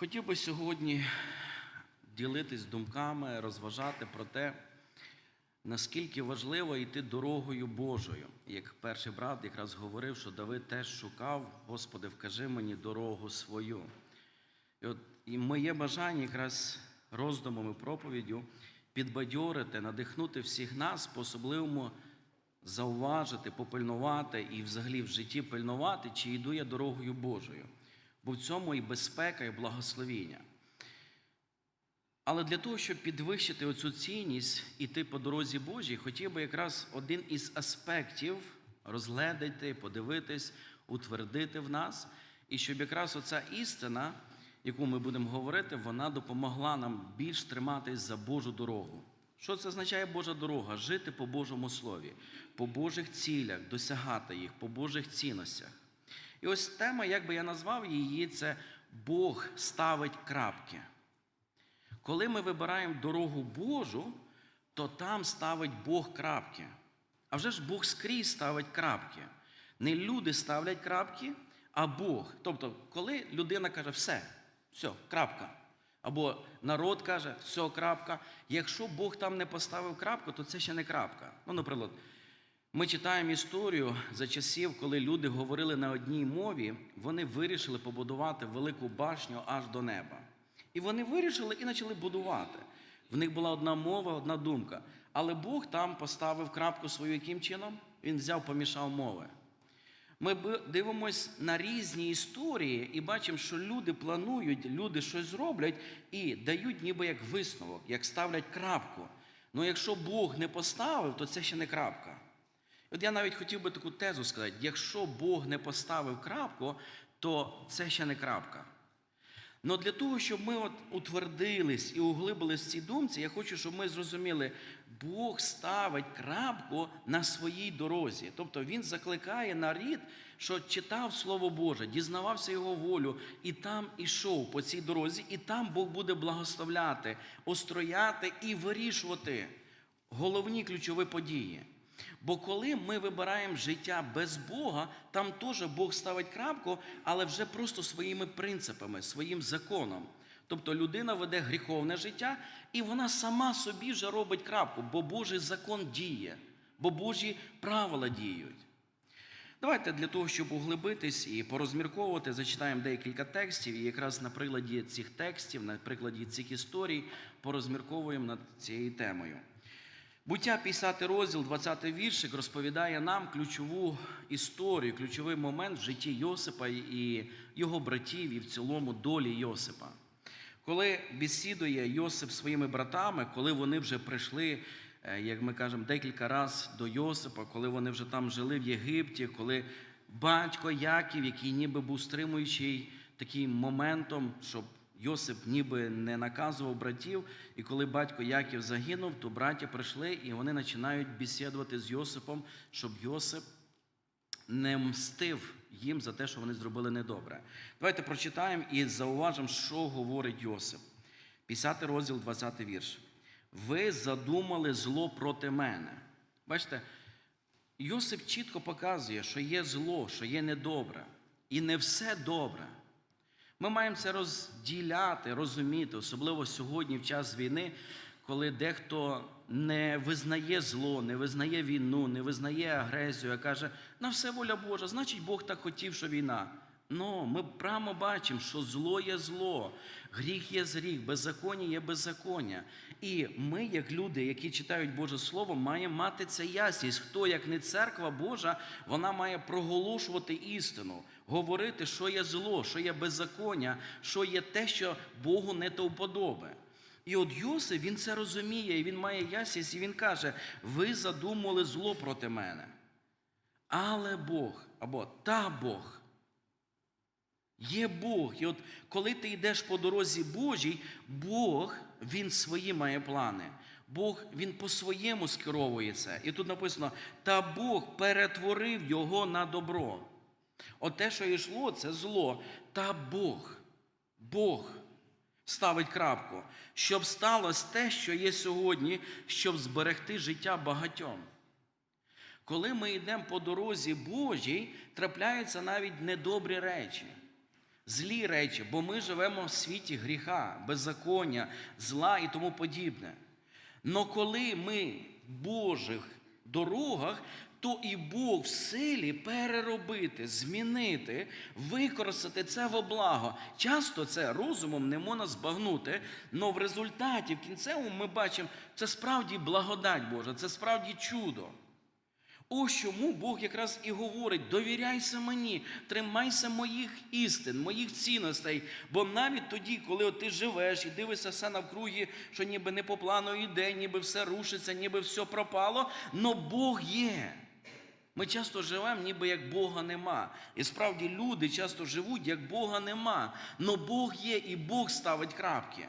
Хотів би сьогодні ділитись думками, розважати про те, наскільки важливо йти дорогою Божою. Як перший брат якраз говорив, що Давид теж шукав, Господи, вкажи мені дорогу свою. І, от, і моє бажання якраз роздумом і проповіддю підбадьорити, надихнути всіх нас, по-особливому зауважити, попильнувати і взагалі в житті пильнувати, чи йду я дорогою Божою. Бо в цьому і безпека, і благословіння. Але для того, щоб підвищити оцю цінність іти по дорозі Божій, хотів би якраз один із аспектів розгледати, подивитись, утвердити в нас, і щоб якраз оця істина, яку ми будемо говорити, вона допомогла нам більш триматись за Божу дорогу. Що це означає Божа дорога? Жити по Божому Слові, по Божих цілях, досягати їх, по Божих цінностях. І ось тема, як би я назвав її, це Бог ставить крапки. Коли ми вибираємо дорогу Божу, то там ставить Бог крапки. А вже ж Бог скрізь ставить крапки. Не люди ставлять крапки, а Бог. Тобто, коли людина каже, все, все, крапка. Або народ каже, все, крапка. Якщо Бог там не поставив крапку, то це ще не крапка. Ну, наприклад, ми читаємо історію за часів, коли люди говорили на одній мові, вони вирішили побудувати велику башню аж до неба. І вони вирішили і почали будувати. В них була одна мова, одна думка. Але Бог там поставив крапку свою яким чином? Він взяв, помішав мови. Ми дивимось на різні історії і бачимо, що люди планують, люди щось зроблять і дають ніби як висновок, як ставлять крапку. Ну якщо Бог не поставив, то це ще не крапка. От я навіть хотів би таку тезу сказати: якщо Бог не поставив крапку, то це ще не крапка. Но для того, щоб ми от утвердились і углибились в цій думці, я хочу, щоб ми зрозуміли, Бог ставить крапку на своїй дорозі. Тобто Він закликає нарід, що читав Слово Боже, дізнавався Його волю, і там ішов по цій дорозі, і там Бог буде благословляти, острояти і вирішувати головні ключові події. Бо коли ми вибираємо життя без Бога, там теж Бог ставить крапку, але вже просто своїми принципами, своїм законом. Тобто людина веде гріховне життя, і вона сама собі вже робить крапку, бо Божий закон діє, бо Божі правила діють. Давайте для того, щоб углибитись і порозмірковувати, зачитаємо декілька текстів, і якраз на прикладі цих текстів, на прикладі цих історій, порозмірковуємо над цією темою. Буття 50 розділ, 20 віршик розповідає нам ключову історію, ключовий момент в житті Йосипа і його братів, і в цілому долі Йосипа. Коли бесідує Йосип своїми братами, коли вони вже прийшли, е, як ми кажемо, декілька разів до Йосипа, коли вони вже там жили в Єгипті, коли батько Яків, який ніби був стримуючий таким моментом, щоб Йосип ніби не наказував братів, і коли батько Яків загинув, то браття прийшли і вони починають бесідувати з Йосипом, щоб Йосип не мстив їм за те, що вони зробили недобре. Давайте прочитаємо і зауважимо, що говорить Йосип. 50 розділ, 20 вірш. Ви задумали зло проти мене. Бачите, Йосип чітко показує, що є зло, що є недобре. І не все добре. Ми маємо це розділяти, розуміти, особливо сьогодні, в час війни, коли дехто не визнає зло, не визнає війну, не визнає агресію, а каже, на все воля Божа, значить Бог так хотів, що війна. Ну, ми прямо бачимо, що зло є зло, гріх є гріх, беззаконня є беззаконня. І ми, як люди, які читають Боже Слово, маємо мати це ясність. Хто, як не церква Божа, вона має проголошувати істину, говорити, що є зло, що є беззаконня, що є те, що Богу не то вподоби. І от Йосиф, він це розуміє, і він має ясність, і він каже: ви задумали зло проти мене. Але Бог, або та Бог. Є Бог. І от коли ти йдеш по дорозі Божій, Бог, Він свої має плани. Бог Він по-своєму скеровує це. І тут написано: та Бог перетворив його на добро. От те, що йшло, це зло. Та Бог, Бог ставить крапку, щоб сталося те, що є сьогодні, щоб зберегти життя багатьом. Коли ми йдемо по дорозі Божій, трапляються навіть недобрі речі. злі речі, бо ми живемо в світі гріха, беззаконня, зла і тому подібне. Но коли ми в Божих дорогах, то і Бог в силі переробити, змінити, використати це во благо. Часто це розумом не можна збагнути, але в результаті, в кінцевому, ми бачимо, це справді благодать Божа, це справді чудо. Ось чому Бог якраз і говорить: довіряйся мені, тримайся моїх істин, моїх цінностей. Бо навіть тоді, коли от ти живеш і дивишся все навкруги, що ніби не по плану йде, ніби все рушиться, ніби все пропало, но Бог є. Ми часто живемо, ніби як Бога нема. І справді люди часто живуть, як Бога нема. Но Бог є і Бог ставить крапки.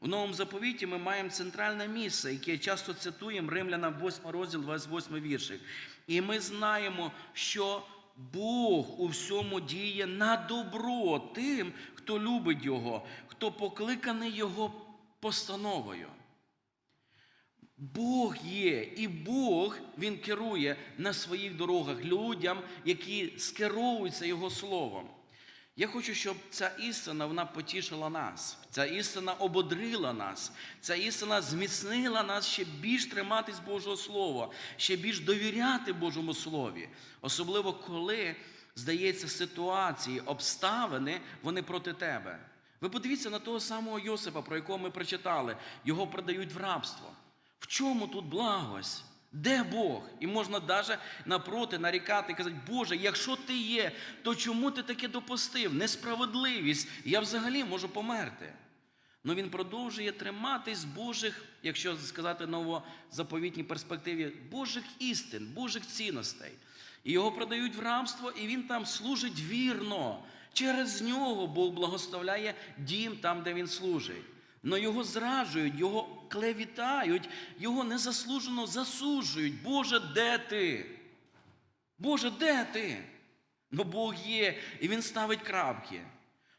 У новому заповіті ми маємо центральне місце, яке часто цитуємо Римлянам 8 розділ, 28 віршик. І ми знаємо, що Бог у всьому діє на добро тим, хто любить Його, хто покликаний Його постановою. Бог є, і Бог Він керує на своїх дорогах людям, які скеровуються Його словом. Я хочу, щоб ця істина вона потішила нас, ця істина ободрила нас, ця істина зміцнила нас ще більш триматись Божого Слова, ще більш довіряти Божому Слові. Особливо коли, здається, ситуації, обставини вони проти тебе. Ви подивіться на того самого Йосипа, про якого ми прочитали, його продають в рабство. В чому тут благость? Де Бог? І можна навіть напроти нарікати і казати, Боже, якщо ти є, то чому ти таке допустив? Несправедливість, я взагалі можу померти. Ну він продовжує триматись Божих, якщо сказати новозаповітній перспективі, Божих істин, Божих цінностей. І його продають в рабство, і він там служить вірно. Через нього Бог благословляє дім там, де він служить. Но його зраджують, його клевітають, його незаслужено засуджують. Боже, де ти? Боже, де ти? Ну Бог є, і Він ставить крапки.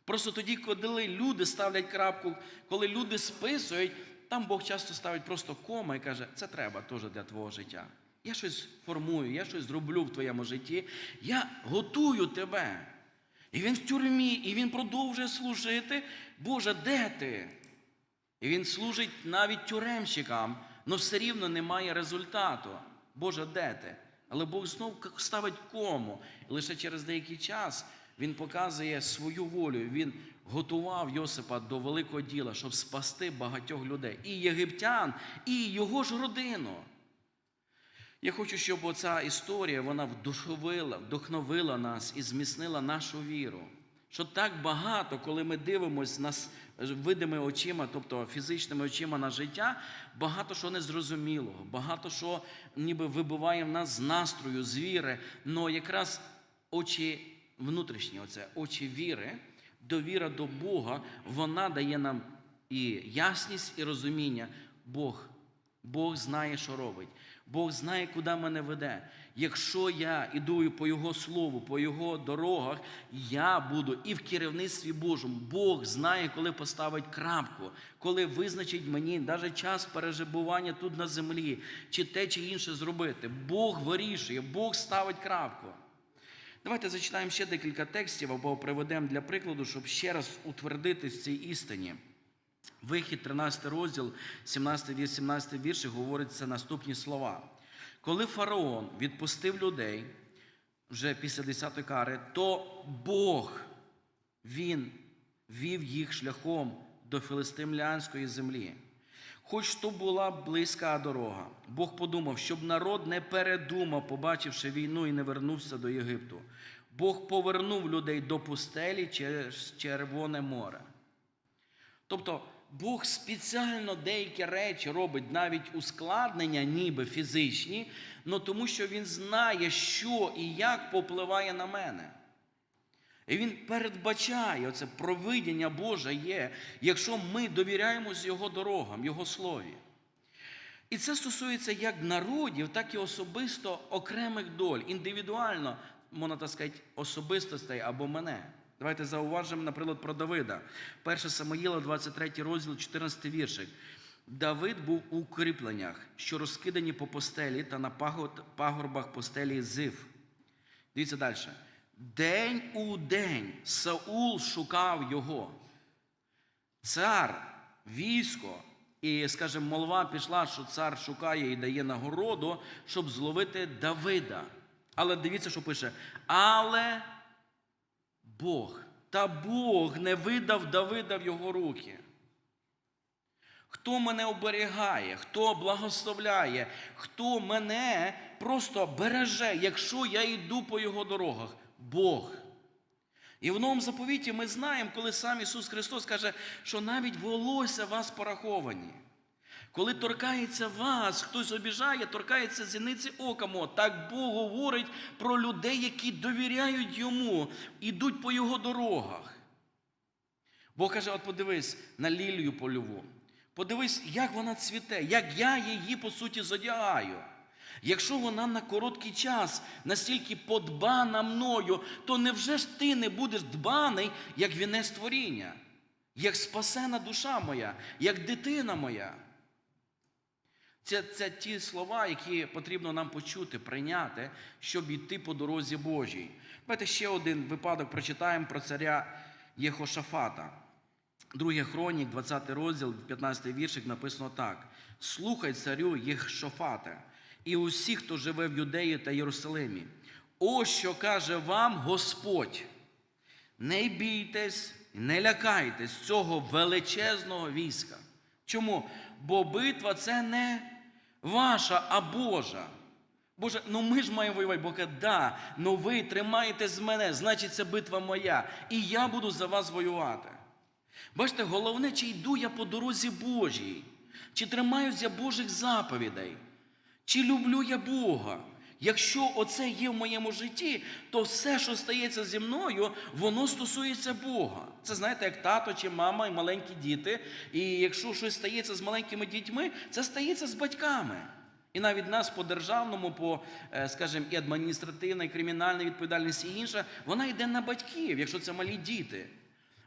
Просто тоді, коли люди ставлять крапку, коли люди списують, там Бог часто ставить просто кома і каже, це треба теж для твого життя. Я щось формую, я щось зроблю в твоєму житті, я готую тебе. І він в тюрмі, і він продовжує служити. Боже, де ти? І він служить навіть тюремщикам, але все рівно немає результату. Боже, де ти? Але Бог знов ставить кому. І лише через деякий час він показує свою волю. Він готував Йосипа до великого діла, щоб спасти багатьох людей. І єгиптян, і його ж родину. Я хочу, щоб оця історія вона вдухновила, вдохновила нас і зміцнила нашу віру. Що так багато, коли ми дивимося на видими очима, тобто фізичними очима на життя, багато що незрозумілого, багато що ніби вибиває в нас з настрою, з віри. Но якраз очі внутрішні, оце очі віри, довіра до Бога, вона дає нам і ясність, і розуміння. Бог, Бог знає, що робить. Бог знає, куди мене веде. Якщо я іду по Його слову, по Його дорогах, я буду і в керівництві Божому. Бог знає, коли поставить крапку, коли визначить мені навіть час переживання тут на землі, чи те, чи інше зробити. Бог вирішує, Бог ставить крапку. Давайте зачитаємо ще декілька текстів або приведемо для прикладу, щоб ще раз утвердитись в цій істині. Вихід, 13 розділ, 17-18 вірші говориться наступні слова. Коли фараон відпустив людей вже після 10 кари, то Бог він вів їх шляхом до філистимлянської землі. Хоч то була близька дорога, Бог подумав, щоб народ не передумав, побачивши війну і не вернувся до Єгипту. Бог повернув людей до пустелі через Червоне море. Тобто Бог спеціально деякі речі робить навіть ускладнення, ніби фізичні, але тому що Він знає, що і як попливає на мене. І він передбачає оце провидіння Боже є, якщо ми довіряємось Його дорогам, Його слові. І це стосується як народів, так і особисто окремих доль, індивідуально, можна так сказати, особистостей або мене. Давайте зауважимо, наприклад, про Давида. 1 Самоїла, 23 розділ, 14 віршик. Давид був у укріпленнях, що розкидані по постелі та на пагорбах постелі зив. Дивіться далі. День у день Саул шукав його. Цар, військо, і, скажімо, молва пішла, що цар шукає і дає нагороду, щоб зловити Давида. Але дивіться, що пише. Але Бог, та Бог не видав Давида в його руки. Хто мене оберігає, хто благословляє, хто мене просто береже, якщо я йду по його дорогах? Бог. І в новому заповіті ми знаємо, коли сам Ісус Христос каже, що навіть волосся вас пораховані. Коли торкається вас, хтось обіжає, торкається зіниці ока. Так Бог говорить про людей, які довіряють йому, ідуть по його дорогах. Бог каже: от подивись на лілію польову. Подивись, як вона цвіте, як я її, по суті, зодягаю. Якщо вона на короткий час настільки подбана мною, то невже ж ти не будеш дбаний, як вінець творіння, як спасена душа моя, як дитина моя? Це, це ті слова, які потрібно нам почути, прийняти, щоб йти по дорозі Божій. Давайте ще один випадок прочитаємо про царя Єхошафата. Друге хронік, 20 розділ, 15 віршик написано так: Слухай царю Єхошафата і усі, хто живе в Юдеї та Єрусалимі. Ось що каже вам Господь. Не бійтесь, не лякайтесь цього величезного війська. Чому? Бо битва це не ваша, а Божа. Боже, ну ми ж маємо воювати. Бо каже, да, ну ви тримаєте з мене, значить це битва моя. І я буду за вас воювати. Бачите, головне, чи йду я по дорозі Божій, чи тримаюся Божих заповідей, чи люблю я Бога. Якщо оце є в моєму житті, то все, що стається зі мною, воно стосується Бога. Це знаєте, як тато чи мама і маленькі діти. І якщо щось стається з маленькими дітьми, це стається з батьками. І навіть нас по державному, по, е, скажімо, і адміністративна, і кримінальна відповідальність і інша, вона йде на батьків, якщо це малі діти.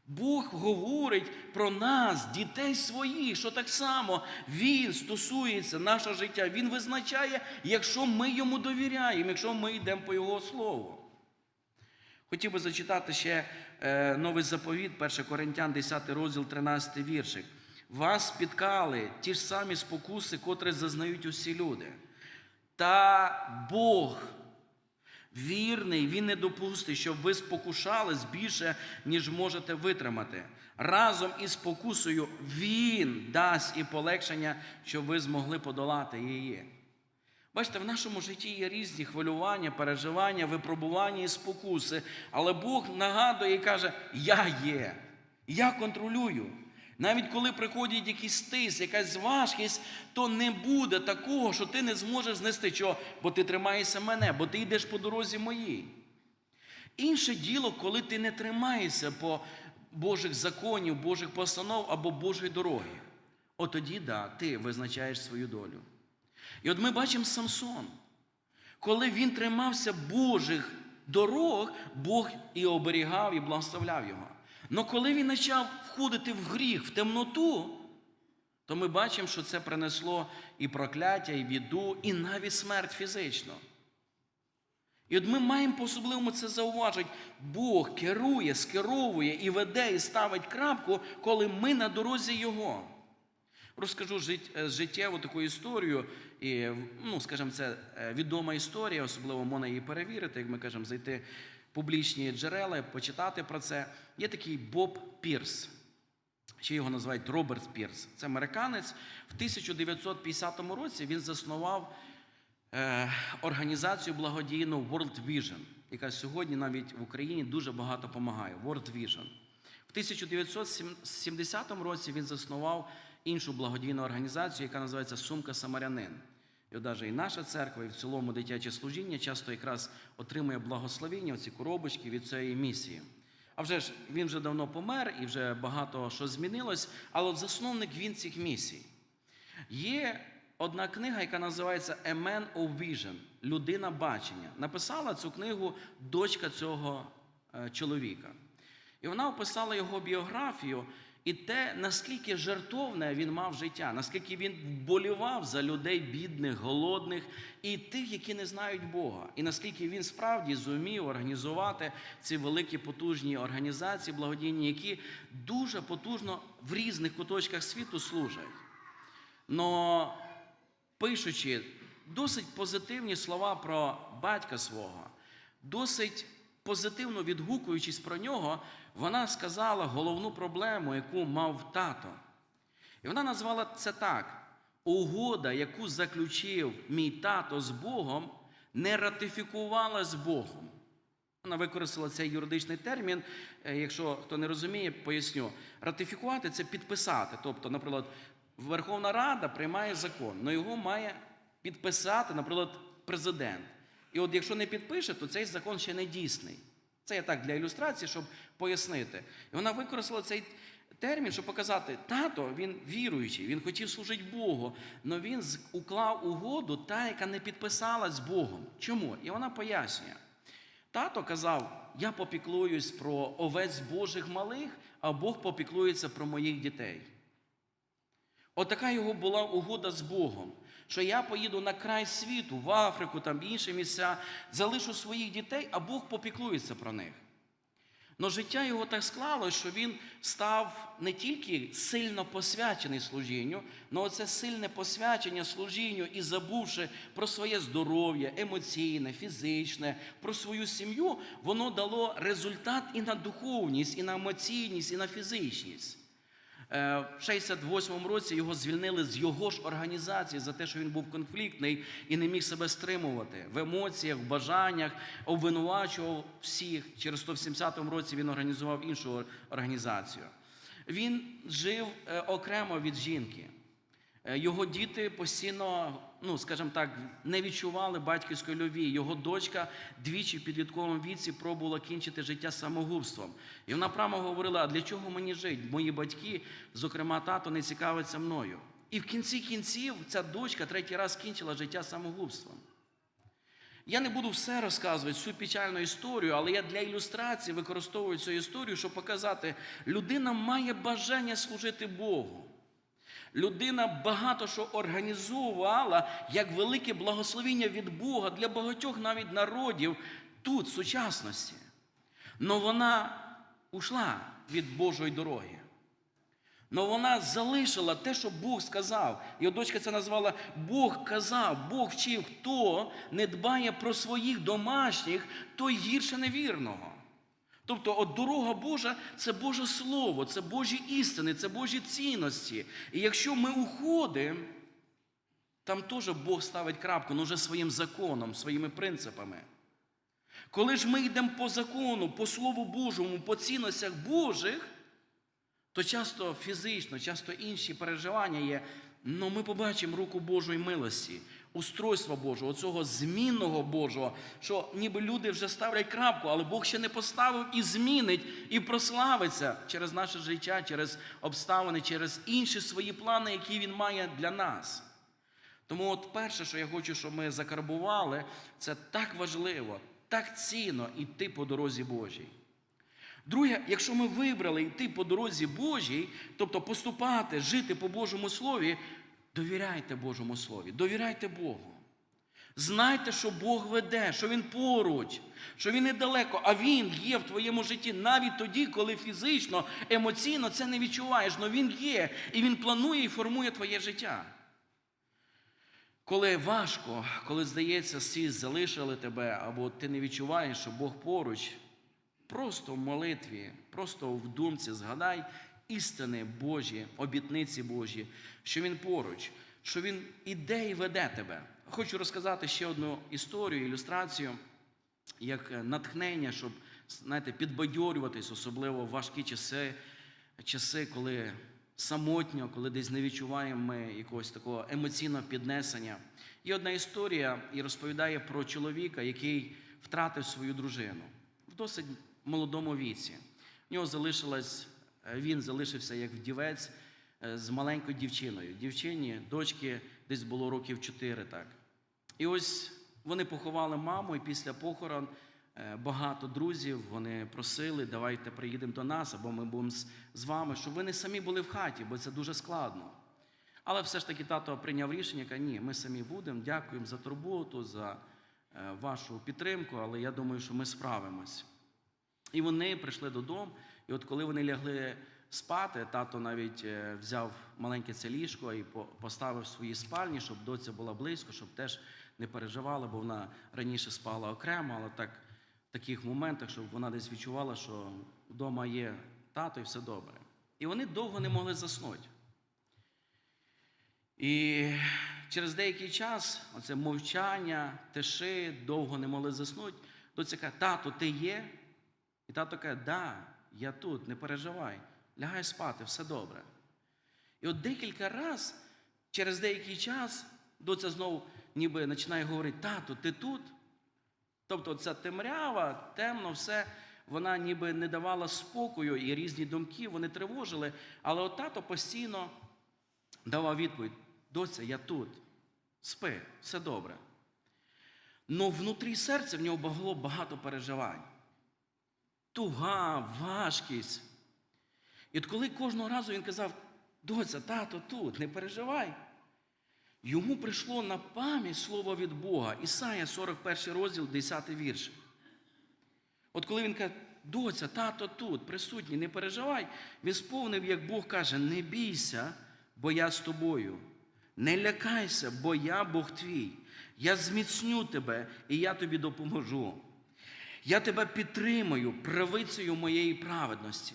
Бог говорить про нас, дітей своїх, що так само Він стосується нашого життя. Він визначає, якщо ми йому довіряємо, якщо ми йдемо по Його Слову. Хотів би зачитати ще е, новий заповіт, 1 Коринтян, 10 розділ, 13 віршик. Вас спіткали ті ж самі спокуси, котрі зазнають усі люди. Та Бог вірний, Він не допустить, щоб ви спокушались більше, ніж можете витримати. Разом із спокусою Він дасть і полегшення, щоб ви змогли подолати її. Бачите, в нашому житті є різні хвилювання, переживання, випробування і спокуси. Але Бог нагадує і каже: Я є, я контролюю. Навіть коли приходить якийсь стис, якась важкість, то не буде такого, що ти не зможеш знести чого, бо ти тримаєшся мене, бо ти йдеш по дорозі моїй. Інше діло, коли ти не тримаєшся по Божих законів, Божих постанов або Божої дороги. От тоді, да, ти визначаєш свою долю. І от ми бачимо Самсон. Коли він тримався Божих дорог, Бог і оберігав, і благословляв його. Але коли він почав входити в гріх, в темноту, то ми бачимо, що це принесло і прокляття, і біду, і навіть смерть фізично. І от ми маємо по-особливому це зауважити. Бог керує, скеровує і веде, і ставить крапку, коли ми на дорозі Його. Розкажу життєву таку історію, і, ну, скажімо, це е, відома історія, особливо можна її перевірити, як ми кажемо, зайти публічні джерела, почитати про це. Є такий Боб Пірс. Ще його називають Роберт Пірс. Це американець. В 1950 році він заснував е, організацію благодійну World Vision, яка сьогодні навіть в Україні дуже багато допомагає. World Vision. В 1970 році він заснував іншу благодійну організацію, яка називається Сумка Самарянин. І от навіть і наша церква, і в цілому дитяче служіння часто якраз отримує благословення, оці коробочки від цієї місії. А вже ж він вже давно помер і вже багато що змінилось, але от засновник він цих місій. Є одна книга, яка називається A Man of Vision Людина бачення. Написала цю книгу дочка цього е, чоловіка. І вона описала його біографію. І те, наскільки жертовне він мав життя, наскільки він вболівав за людей бідних, голодних і тих, які не знають Бога, і наскільки він справді зумів організувати ці великі потужні організації благодійні, які дуже потужно в різних куточках світу служать. Но пишучи досить позитивні слова про батька свого, досить позитивно відгукуючись про нього, вона сказала головну проблему, яку мав тато. І вона назвала це так: угода, яку заключив мій тато з Богом, не ратифікувала з Богом. Вона використала цей юридичний термін. Е, Якщо хто не розуміє, поясню. Ратифікувати це підписати. Тобто, наприклад, Верховна Рада приймає закон, але його має підписати, наприклад, президент. І от якщо не підпише, то цей закон ще не дійсний. Це я так для ілюстрації, щоб пояснити. І вона використала цей термін, щоб показати, тато він віруючий, він хотів служити Богу, але він уклав угоду, та, яка не підписалась з Богом. Чому? І вона пояснює. Тато казав: я попіклуюсь про овець Божих малих, а Бог попіклується про моїх дітей. Отака його була угода з Богом. Що я поїду на край світу, в Африку, там інші місця, залишу своїх дітей, а Бог попіклується про них. Но життя його так склалося, що він став не тільки сильно посвячений служінню, але це сильне посвячення служінню і забувши про своє здоров'я, емоційне, фізичне, про свою сім'ю, воно дало результат і на духовність, і на емоційність, і на фізичність. Е, В 68-му році його звільнили з його ж організації за те, що він був конфліктний і не міг себе стримувати в емоціях, в бажаннях, обвинувачував всіх. Через то в 70-му році він організував іншу організацію. Він жив е, окремо від жінки. Е, Його діти постійно, ну скажімо так, не відчували батьківської любві. Його дочка двічі в підлітковому віці пробувала кінчити життя самогубством. І вона прямо говорила: а для чого мені жити? Мої батьки, зокрема тато, не цікавиться мною. І в кінці кінців ця дочка третій раз кінчила життя самогубством. Я не буду все розказувати, всю печальну історію, але я для ілюстрації використовую цю історію, щоб показати, людина має бажання служити Богу. Людина багато що організувала як велике благословіння від Бога для багатьох навіть народів тут, в сучасності. Но вона ушла від Божої дороги. Но вона залишила те, що Бог сказав. Його дочка це назвала Бог казав, Бог вчив, хто не дбає про своїх домашніх, той гірше невірного. Тобто, от дорога Божа це Боже Слово, це Божі істини, це Божі цінності. І якщо ми уходимо, там теж Бог ставить крапку, ну вже своїм законом, своїми принципами. Коли ж ми йдемо по закону, по Слову Божому, по цінностях Божих, то часто фізично, часто інші переживання є. але ми побачимо руку Божої милості, устройства Божого, оцього змінного Божого, що ніби люди вже ставлять крапку, але Бог ще не поставив і змінить, і прославиться через наше життя, через обставини, через інші свої плани, які Він має для нас. Тому, от перше, що я хочу, щоб ми закарбували, це так важливо, так цінно йти по дорозі Божій. Друге, якщо ми вибрали йти по дорозі Божій, тобто поступати, жити по Божому Слові, довіряйте Божому Слові, довіряйте Богу. Знайте, що Бог веде, що Він поруч, що Він недалеко, а Він є в твоєму житті навіть тоді, коли фізично, емоційно це не відчуваєш, але Він є, і Він планує і формує твоє життя. Коли важко, коли здається, всі залишили тебе, або ти не відчуваєш, що Бог поруч, просто в молитві, просто в думці згадай істини Божі, обітниці Божі, що Він поруч, що Він іде і веде тебе. Хочу розказати ще одну історію, ілюстрацію, як е, натхнення, щоб знаєте, підбадьорюватись, особливо в важкі часи, часи, коли самотньо, коли десь не відчуваємо ми якогось такого емоційного піднесення. Є одна історія і розповідає про чоловіка, який втратив свою дружину в досить молодому віці. В нього залишилась, він залишився як вдівець е, з маленькою дівчиною. Дівчині, дочки десь було років 4 так. І ось вони поховали маму, і після похорон е, багато друзів. Вони просили, давайте приїдемо до нас, або ми будемо з- вами, щоб ви не самі були в хаті, бо це дуже складно. Але все ж таки тато прийняв рішення, каже, ні, ми самі будемо, дякуємо за турботу, за е, вашу підтримку, але я думаю, що ми справимось. І вони прийшли додому, і от коли вони лягли спати, тато навіть е, взяв маленьке це ліжко і поставив в своїй спальні, щоб доця була близько, щоб теж не переживала, бо вона раніше спала окремо, але так, в таких моментах, щоб вона десь відчувала, що вдома є тато і все добре. І вони довго не могли заснути. І через деякий час оце мовчання, тиши, довго не могли заснути. Доця каже, тато, ти є? І тато каже, да, я тут, не переживай, лягай спати, все добре. І от декілька разів, через деякий час, доця знову ніби починає говорити, тато, ти тут? Тобто ця темрява, темно, все, вона ніби не давала спокою, і різні думки вони тривожили. Але от тато постійно давав відповідь: доця, я тут, спи, все добре. Но внутрі серця в нього було багато переживань. Туга, важкість. І от коли кожного разу він казав, доця, тато тут, не переживай. Йому прийшло на пам'ять слово від Бога. Ісая, 41 розділ, 10 вірш. От коли він каже, доця, тато тут, присутній, не переживай, він сповнив, як Бог каже, не бійся, бо я з тобою. Не лякайся, бо я Бог твій. Я зміцню тебе і я тобі допоможу. Я тебе підтримую правицею моєї праведності.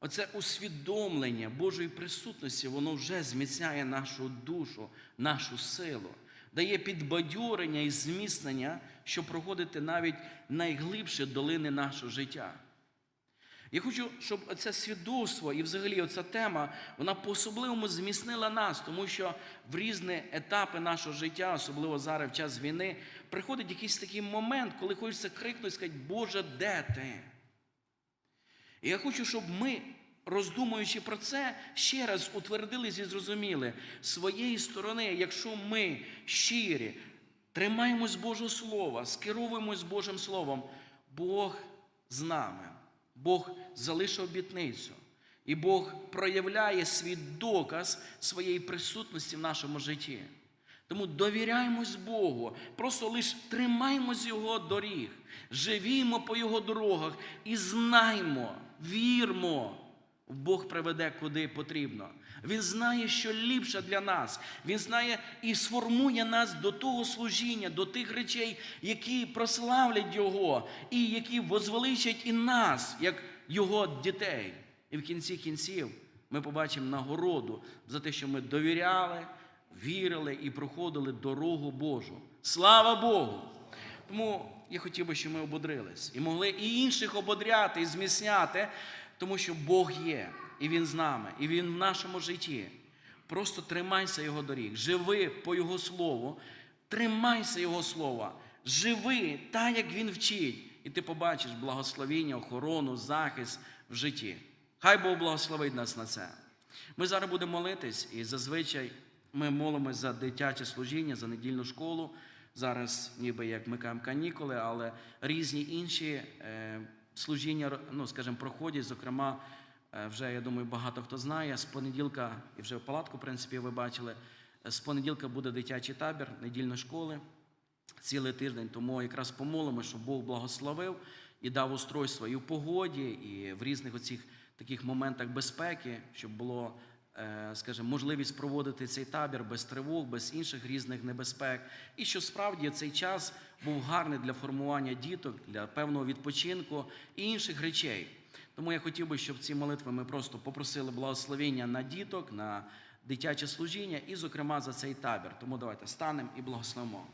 Оце усвідомлення Божої присутності, воно вже зміцняє нашу душу, нашу силу, дає підбадьорення і зміцнення, щоб проходити навіть найглибші долини нашого життя. Я хочу, щоб це свідоцтво і взагалі оця тема, вона по-особливому зміцнила нас, тому що в різні етапи нашого життя, особливо зараз в час війни, приходить якийсь такий момент, коли хочеться крикнути і сказати, Боже, де ти? І я хочу, щоб ми, роздумуючи про це, ще раз утвердились і зрозуміли своєї сторони, якщо ми щирі, тримаємось Божого Слова, скеровуємось Божим Словом, Бог з нами, Бог залишив обітницю. І Бог проявляє свій доказ своєї присутності в нашому житті. Тому довіряємось Богу, просто лише тримаємось Його доріг, живімо по Його дорогах і знаймо, вірмо, Бог приведе куди потрібно. Він знає, що ліпше для нас. Він знає і сформує нас до того служіння, до тих речей, які прославлять Його, і які возвеличать і нас, як Його дітей. І в кінці кінців ми побачимо нагороду за те, що ми довіряли, вірили і проходили дорогу Божу. Слава Богу! Тому я хотів би, щоб ми ободрились і могли і інших ободряти, і зміцняти, тому що Бог є, і Він з нами, і Він в нашому житті. Просто тримайся Його доріг, живи по Його Слову, тримайся Його Слова, живи так, як Він вчить, і ти побачиш благословіння, охорону, захист в житті. Хай Бог благословить нас на це. Ми зараз будемо молитись, і зазвичай ми молимось за дитяче служіння, за недільну школу. Зараз, ніби як ми кажемо, канікули, але різні інші е, служіння, ну, скажімо, проходять. Зокрема, вже я думаю, багато хто знає. З понеділка, і вже в палатку, в принципі, ви бачили. З понеділка буде дитячий табір недільної школи цілий тиждень. Тому якраз помолимо, щоб Бог благословив і дав устройство і в погоді, і в різних оцих таких моментах безпеки, щоб було, е, скажімо, можливість проводити цей табір без тривог, без інших різних небезпек. І що справді цей час був гарний для формування діток, для певного відпочинку і інших речей. Тому я хотів би, щоб ці молитви ми просто попросили благословення на діток, на дитяче служіння і, зокрема, за цей табір. Тому давайте станемо і благословимо.